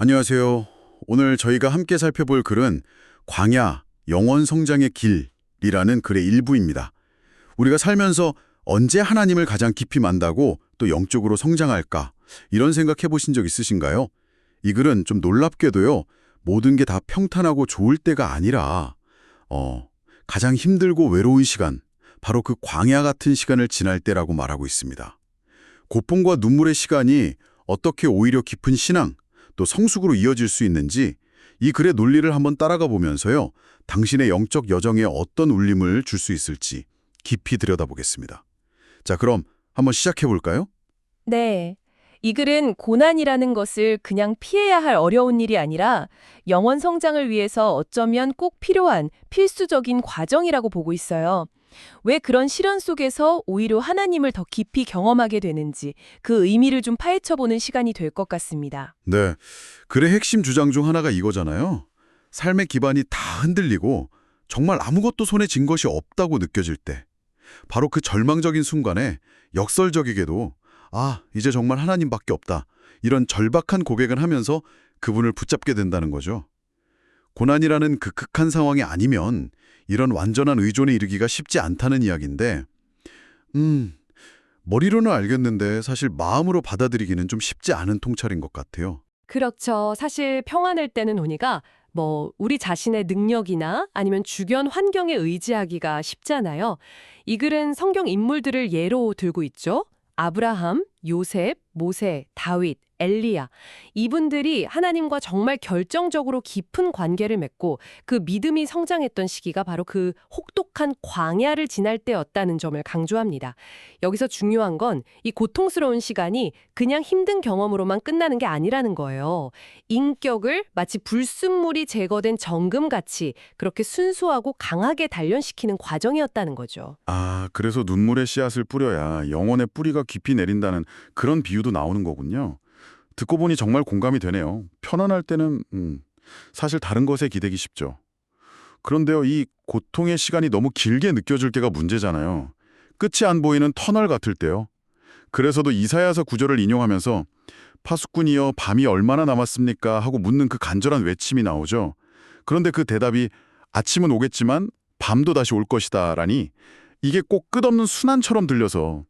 안녕하세요. 오늘 저희가 함께 살펴볼 글은 광야, 영원 성장의 길이라는 글의 일부입니다. 우리가 살면서 언제 하나님을 가장 깊이 만다고 또 영적으로 성장할까? 이런 생각해 보신 적 있으신가요? 이 글은 좀 놀랍게도요. 모든 게 다 평탄하고 좋을 때가 아니라 어, 가장 힘들고 외로운 시간, 바로 그 광야 같은 시간을 지날 때라고 말하고 있습니다. 고통과 눈물의 시간이 어떻게 오히려 깊은 신앙, 또 성숙으로 이어질 수 있는지 이 글의 논리를 한번 따라가 보면서요. 당신의 영적 여정에 어떤 울림을 줄 수 있을지 깊이 들여다보겠습니다. 자, 그럼 한번 시작해 볼까요? 네. 이 글은 고난이라는 것을 그냥 피해야 할 어려운 일이 아니라 영원 성장을 위해서 어쩌면 꼭 필요한 필수적인 과정이라고 보고 있어요. 왜 그런 시련 속에서 오히려 하나님을 더 깊이 경험하게 되는지 그 의미를 좀 파헤쳐보는 시간이 될 것 같습니다. 네. 글의 핵심 주장 중 하나가 이거잖아요. 삶의 기반이 다 흔들리고 정말 아무것도 손에 쥔 것이 없다고 느껴질 때 바로 그 절망적인 순간에 역설적이게도 아, 이제 정말 하나님밖에 없다. 이런 절박한 고백을 하면서 그분을 붙잡게 된다는 거죠. 고난이라는 그 극한 상황이 아니면 이런 완전한 의존에 이르기가 쉽지 않다는 이야기인데 음, 머리로는 알겠는데 사실 마음으로 받아들이기는 좀 쉽지 않은 통찰인 것 같아요. 그렇죠. 사실 평안할 때는 우리가 뭐 우리 자신의 능력이나 아니면 주변 환경에 의지하기가 쉽잖아요. 이 글은 성경 인물들을 예로 들고 있죠. 아브라함, 요셉, 모세, 다윗, 엘리야. 이분들이 하나님과 정말 결정적으로 깊은 관계를 맺고 그 믿음이 성장했던 시기가 바로 그 혹독한 광야를 지날 때였다는 점을 강조합니다. 여기서 중요한 건 이 고통스러운 시간이 그냥 힘든 경험으로만 끝나는 게 아니라는 거예요. 인격을 마치 불순물이 제거된 정금같이 그렇게 순수하고 강하게 단련시키는 과정이었다는 거죠. 아, 그래서 눈물의 씨앗을 뿌려야 영혼의 뿌리가 깊이 내린다는 그런 비유도 나오는 거군요. 듣고 보니 정말 공감이 되네요. 편안할 때는 음, 사실 다른 것에 기대기 쉽죠. 그런데요, 이 고통의 시간이 너무 길게 느껴질 때가 문제잖아요. 끝이 안 보이는 터널 같을 때요. 그래서도 이사야서 구절을 인용하면서 파수꾼이여 밤이 얼마나 남았습니까? 하고 묻는 그 간절한 외침이 나오죠. 그런데 그 대답이 아침은 오겠지만 밤도 다시 올 것이다 라니 이게 꼭 끝없는 순환처럼 들려서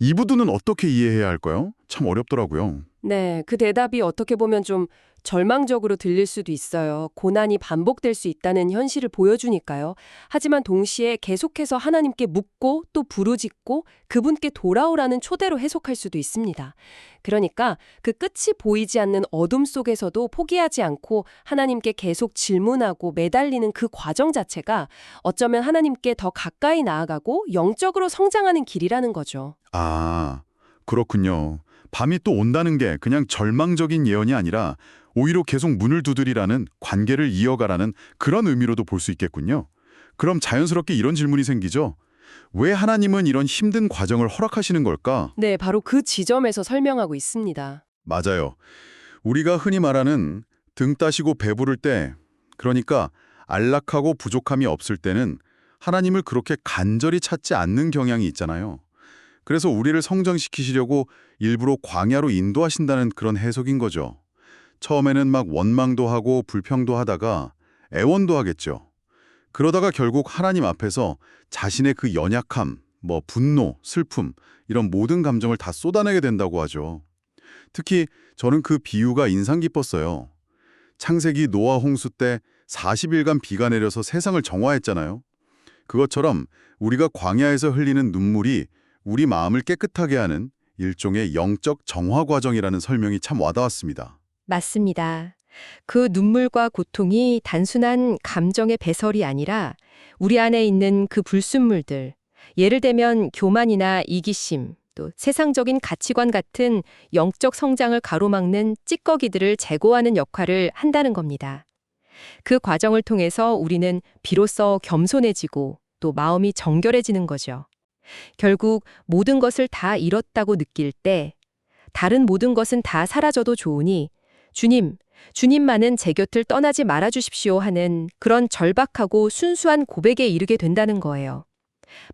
이 부분은 어떻게 이해해야 할까요? 참 어렵더라고요. 네, 그 대답이 어떻게 보면 좀 절망적으로 들릴 수도 있어요. 고난이 반복될 수 있다는 현실을 보여주니까요. 하지만 동시에 계속해서 하나님께 묻고 또 부르짖고 그분께 돌아오라는 초대로 해석할 수도 있습니다. 그러니까 그 끝이 보이지 않는 어둠 속에서도 포기하지 않고 하나님께 계속 질문하고 매달리는 그 과정 자체가 어쩌면 하나님께 더 가까이 나아가고 영적으로 성장하는 길이라는 거죠. 아, 그렇군요. 밤이 또 온다는 게 그냥 절망적인 예언이 아니라 오히려 계속 문을 두드리라는 관계를 이어가라는 그런 의미로도 볼 수 있겠군요. 그럼 자연스럽게 이런 질문이 생기죠. 왜 하나님은 이런 힘든 과정을 허락하시는 걸까? 네, 바로 그 지점에서 설명하고 있습니다. 맞아요. 우리가 흔히 말하는 등 따시고 배부를 때, 그러니까 안락하고 부족함이 없을 때는 하나님을 그렇게 간절히 찾지 않는 경향이 있잖아요. 그래서 우리를 성장시키시려고 일부러 광야로 인도하신다는 그런 해석인 거죠. 처음에는 막 원망도 하고 불평도 하다가 애원도 하겠죠. 그러다가 결국 하나님 앞에서 자신의 그 연약함, 뭐 분노, 슬픔 이런 모든 감정을 다 쏟아내게 된다고 하죠. 특히 저는 그 비유가 인상 깊었어요. 창세기 노아 홍수 때 40일간 비가 내려서 세상을 정화했잖아요. 그것처럼 우리가 광야에서 흘리는 눈물이 우리 마음을 깨끗하게 하는 일종의 영적 정화 과정이라는 설명이 참 와닿았습니다. 맞습니다. 그 눈물과 고통이 단순한 감정의 배설이 아니라 우리 안에 있는 그 불순물들, 예를 들면 교만이나 이기심, 또 세상적인 가치관 같은 영적 성장을 가로막는 찌꺼기들을 제거하는 역할을 한다는 겁니다. 그 과정을 통해서 우리는 비로소 겸손해지고 또 마음이 정결해지는 거죠. 결국 모든 것을 다 잃었다고 느낄 때 다른 모든 것은 다 사라져도 좋으니 주님, 주님만은 제 곁을 떠나지 말아 주십시오 하는 그런 절박하고 순수한 고백에 이르게 된다는 거예요.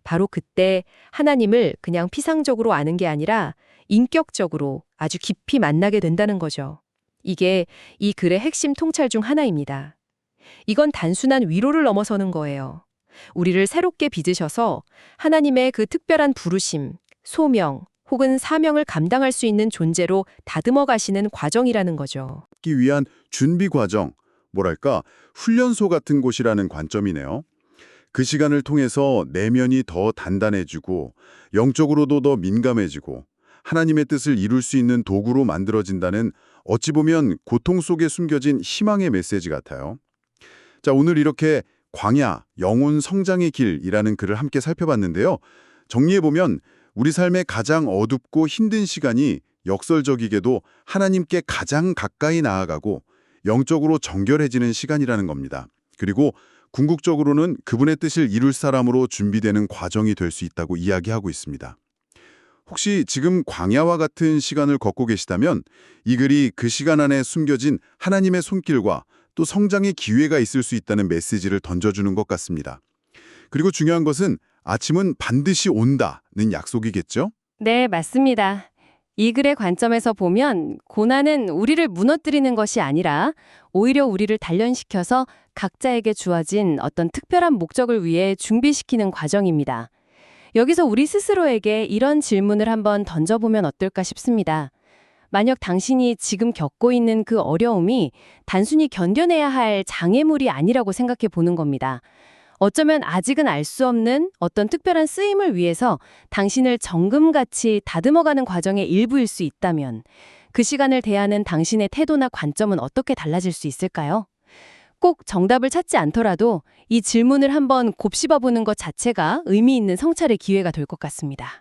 바로 그때 하나님을 그냥 피상적으로 아는 게 아니라 인격적으로 아주 깊이 만나게 된다는 거죠. 이게 이 글의 핵심 통찰 중 하나입니다. 이건 단순한 위로를 넘어서는 거예요. 우리를 새롭게 빚으셔서 하나님의 그 특별한 부르심, 소명, 혹은 사명을 감당할 수 있는 존재로 다듬어 가시는 과정이라는 거죠. 기 위한 준비 과정, 뭐랄까 훈련소 같은 곳이라는 관점이네요. 그 시간을 통해서 내면이 더 단단해지고 영적으로도 더 민감해지고 하나님의 뜻을 이룰 수 있는 도구로 만들어진다는 어찌 보면 고통 속에 숨겨진 희망의 메시지 같아요. 자, 오늘 이렇게 광야, 영혼 성장의 길이라는 글을 함께 살펴봤는데요. 정리해보면 우리 삶의 가장 어둡고 힘든 시간이 역설적이게도 하나님께 가장 가까이 나아가고 영적으로 정결해지는 시간이라는 겁니다. 그리고 궁극적으로는 그분의 뜻을 이룰 사람으로 준비되는 과정이 될 수 있다고 이야기하고 있습니다. 혹시 지금 광야와 같은 시간을 걷고 계시다면 이 글이 그 시간 안에 숨겨진 하나님의 손길과 또 성장의 기회가 있을 수 있다는 메시지를 던져주는 것 같습니다. 그리고 중요한 것은 아침은 반드시 온다는 약속이겠죠? 네, 맞습니다. 이 글의 관점에서 보면 고난은 우리를 무너뜨리는 것이 아니라 오히려 우리를 단련시켜서 각자에게 주어진 어떤 특별한 목적을 위해 준비시키는 과정입니다. 여기서 우리 스스로에게 이런 질문을 한번 던져보면 어떨까 싶습니다. 만약 당신이 지금 겪고 있는 그 어려움이 단순히 견뎌내야 할 장애물이 아니라고 생각해 보는 겁니다. 어쩌면 아직은 알 수 없는 어떤 특별한 쓰임을 위해서 당신을 정금같이 다듬어가는 과정의 일부일 수 있다면 그 시간을 대하는 당신의 태도나 관점은 어떻게 달라질 수 있을까요? 꼭 정답을 찾지 않더라도 이 질문을 한번 곱씹어보는 것 자체가 의미 있는 성찰의 기회가 될 것 같습니다.